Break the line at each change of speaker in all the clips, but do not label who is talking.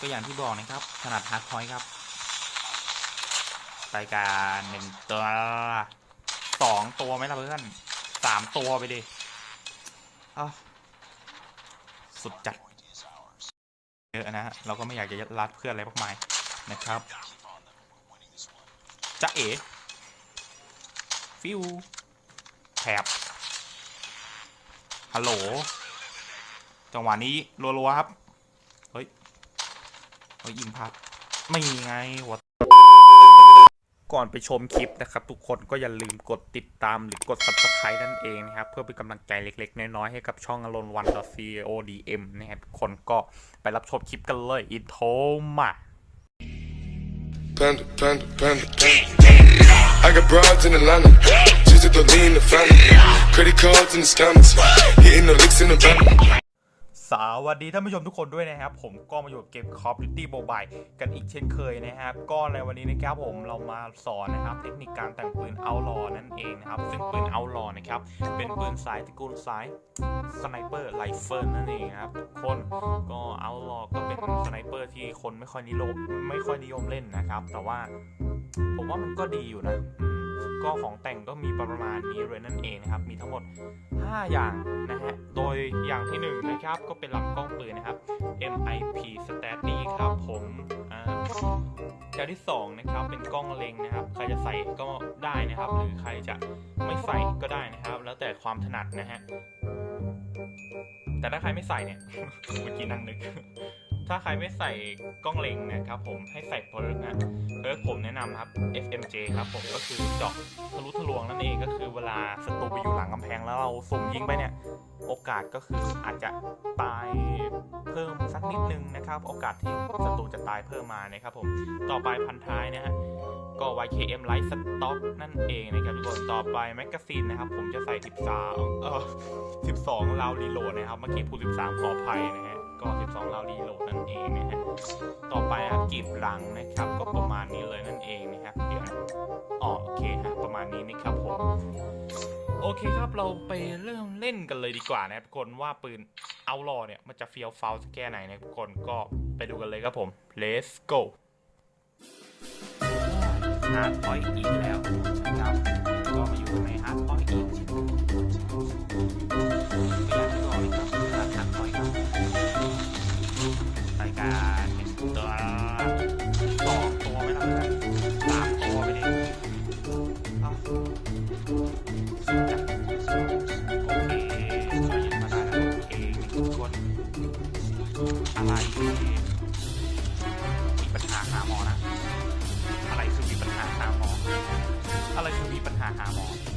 ก็อย่างที่บอกนะครับถนัดฮาร์ดพอยต์ครับรายการหนึ่งตัวสองตัวไหมล่ะเพื่อนสามตัวไปดิอ้าสุดจัดเยอะนะฮะเราก็ไม่อยากจะยัดรัดเพื่อนอะไรมากมายนะครับจะเอ๋ฟิวแถบฮัลโหล จังหวะนี้รัวๆครับ เฮ้ยอิมพัดไม่ไงหัวก่อนไปชมคลิปนะครับ ทุกคนก็อย่าลืมกดติดตามหรือกด subscribe นั่นเองนะครับ เพื่อเป็นกำลังใจเล็ก ๆ น้อย ๆ ให้กับช่องอารอนวัน .codm นะครับทุกคนก็ไปรับชมคลิปกันเลย อินโทรมา
Panda, panda, panda, panda. I got broads in Atlanta. Just to the lean, the family. Credit cards and the scammers. Hitting the licks in the van.
สวัสดีท่านผู้ชมทุกคนด้วยนะครับ ผมก็มาอยู่กับเกม Call of Duty Mobile กันอีกเช่นเคยนะครับ ก็ในวันนี้นะครับผมเรามาสอนนะครับ เทคนิคการแต่งปืนเอาลอนั่นเองนะครับ ซึ่งปืนเอาลอนะครับ เป็นปืนสายตระกูลสายสไนเปอร์ไรเฟิลนั่นเองนะครับทุกคนก็เอาลอก็เป็นสไนเปอร์ที่คนไม่ค่อยนิยมไม่ค่อยนิยมเล่นนะครับ แต่ว่าผมว่ามันก็ดีอยู่นะ ก็ของแต่งก็มีประมาณนี้เลยนั่นเองนะครับ มีทั้งหมด 5 อย่างนะฮะ โดยอย่างที่1นะครับ ก็เป็นลำกล้องปืนนะครับ MIP Steady ครับผมอ่าอย่างที่ 2 นะครับ เป็นกล้องเล็งนะครับ ใครจะใส่ก็ได้นะครับ หรือใครจะไม่ใส่ก็ได้นะครับ แล้วแต่ความถนัดนะฮะ แต่ถ้าใครไม่ใส่เนี่ยเมื่อกี้นั่งนึก ถ้าใครไม่ใส่กล้องเล็งนะครับผมให้ใส่เพิร์กนะเพิร์กผมแนะนำครับ FMJ ครับผมก็คือเจาะทะลุทะลวงนั่นเองก็คือเวลาศัตรูไปอยู่หลังกำแพงแล้วเราสุ่มยิงไปเนี่ยโอกาสก็คืออาจจะตายเพิ่มสักนิดนึงนะครับ โอกาสที่ศัตรูจะตายเพิ่มมานะครับผมต่อไปพันท้ายนะฮะก็ YKM Light Stock นั่นเองนะครับทุกคนต่อไปแมกกาซีนนะครับผมจะใส่ 13 เออ12ราวรีโหลดนะครับเมื่อกี้พูด13ขออภัยนะฮะ ก็ 12 ราวรีโหลดนั่นเองนะฮะ ต่อไปนะครับกีบหลังนะครับ ก็ประมาณนี้เลยนั่นเองนะครับ เดี๋ยวอ๋อโอเคฮะประมาณนี้นะครับผม โอเคครับเราไปเริ่มเล่นกันเลยดีกว่านะครับทุกคนว่าปืนเอาลอเนี่ยมันจะเฟี้ยวฟ้าวสักแค่ไหนนะทุกคนก็ไปดูกันเลยครับผม let's go ฮาร์ดพอยต์อีกแล้ว คือมีปัญหาหาหมอ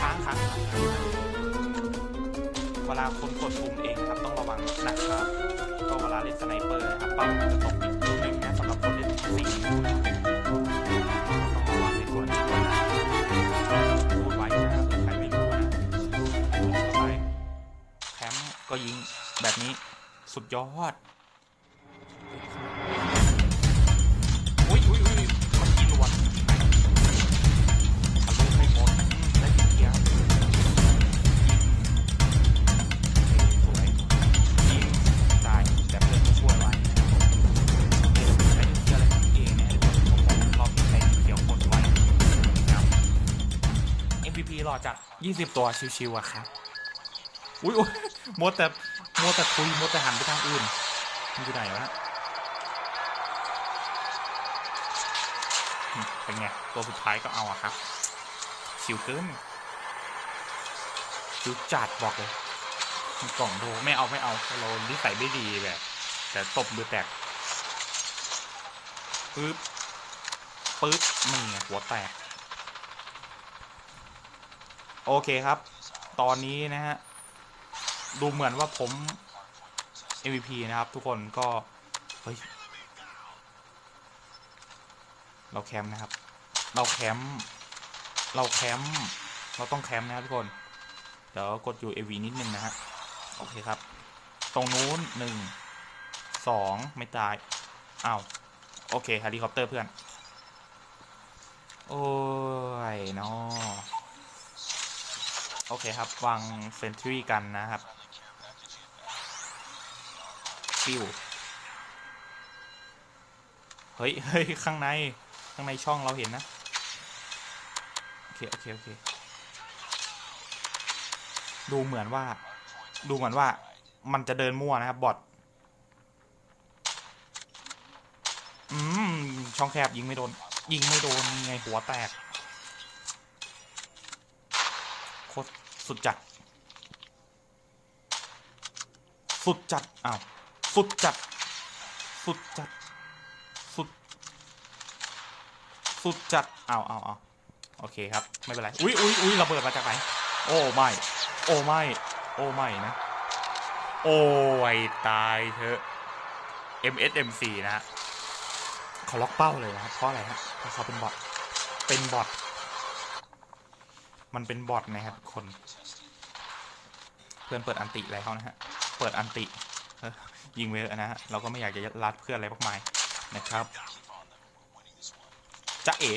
ค้างค้างเวลาคนกดปุ่มเองครับต้องระวังนะครับก็เวลาเล่นสไนเปอร์นะครับเป้ามันจะตกอีกลูกหนึ่งนะสำหรับคนเล่นสี่ต้องระวังในส่วนนี้ด้วยนะพูดไว้นะเผื่อใครไม่รู้นะไปแคมป์ก็ยิงแบบนี้สุดยอด MVP รอจัด20 ตัวชิวๆอะครับ อุ้ยอุ้ยมัวแต่มัวแต่คุยมัวแต่หันไปทางอื่นมันอยู่ไหนวะนะอืมเป็นไง ตัวสุดท้ายก็เอาอะครับ ชิวเกินชิวจัดบอกเลยกล่องโดไม่เอาไม่เอาเรานิสัยไม่ดีแบบ แต่ตบมือแตกปึ๊บปึ๊บนี่หัวแตก โอเคครับ ตอนนี้นะฮะ ดูเหมือนว่าผม MVP นะครับ ทุกคนก็ เฮ้ย เราแคมป์นะครับ เราแคมป์เราแคมป์เราต้องแคมป์นะครับทุกคน เดี๋ยวกดอยู่ AV นิดนึงนะฮะ โอเคครับ ตรงนู้นหนึ่งสองไม่ตายอ้าวโอเคเฮลิคอปเตอร์เพื่อน โอ้ยเนาะ โอเคครับ วางเซนทรีกันนะครับฟิวเฮ้ยเฮ้ยข้างใน ข้างในช่องเราเห็นนะ โอเค โอเค โอเค ดูเหมือนว่า ดูเหมือนว่า มันจะเดินมั่วนะครับ บอทอืม ช่องแคบยิงไม่โดน ยิงไม่โดนไงหัวแตก ตรสุดจัด สุดจัดอ้าวสุดจัด สุดจัด สุด สุดจัดอ้าวอ้าวอ้าวโอเคครับ ไม่เป็นไร อุ้ยอุ้ยอุ้ยระเบิดมาจากไหน โอ้ไม่ โอ้ไม่ โอ้ไม่นะ โอ้ยตายเถอะ MSMC นะฮะเขาล็อกเป้าเลยนะครับเพราะอะไรฮะเพราะเขาเป็นบอทเป็นบอท มันเป็นบอทนะครับทุกคน เพื่อนเปิดอันติแล้วนะฮะ เปิดอันติยิงไปเถอะนะฮะ เราก็ไม่อยากจะรัดเพื่อนอะไรมากมายนะครับจะเอ๋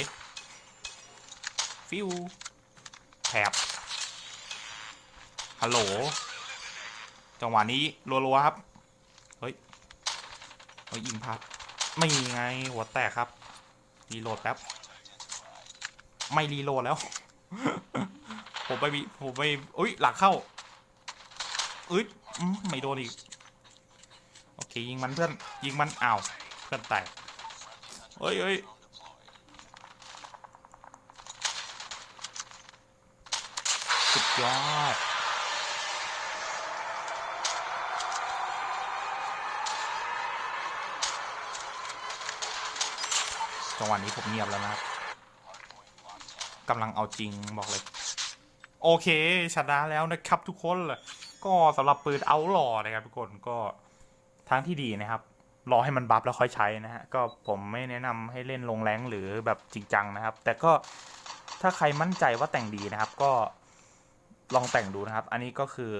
ฟิวแถบฮัลโหล จังหวะนี้รัวๆครับ เฮ้ย เฮ้ยยิงพลาดไม่ไง หัวแตกครับ รีโหลดแป๊บ ไม่รีโหลดแล้ว ผมไปมีผมไปอุ้ยหลักเข้าอุ้ยไม่โดนอีก โอเค ยิงมันเพื่อน ยิงมันอ้าวเพื่อนแตกเฮ้ยเฮ้ยสุดยอดจังหวะนี้ผมเงียบแล้วนะครับ กำลังเอาจริงบอกเลย โอเคชนะแล้วนะครับทุกคนก็สำหรับปืนเอาหล่อนะครับทุกคนก็ทางที่ดีนะครับรอให้มันบัฟแล้วค่อยใช้นะฮะก็ผมไม่แนะนำให้เล่นลงแรงหรือแบบจริงจังนะครับ แต่ก็ถ้าใครมั่นใจว่าแต่งดีนะครับ ก็ลองแต่งดูนะครับ อันนี้ก็คือ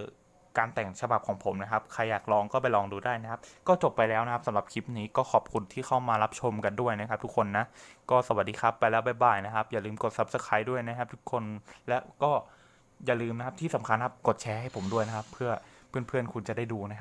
การแต่งฉบับของผมนะครับ ใครอยากลองก็ไปลองดูได้นะครับ ก็จบไปแล้วนะครับสำหรับคลิปนี้ก็ขอบคุณที่เข้ามารับชมกันด้วยนะครับ ทุกคนนะ ก็สวัสดีครับไปแล้วบ๊ายบายนะครับ อย่าลืมกด subscribe ด้วยนะครับ ทุกคนและก็อย่าลืมนะครับที่สำคัญครับกดแชร์ให้ผมด้วยนะครับ เพื่อเพื่อนๆคุณจะได้ดูนะครับ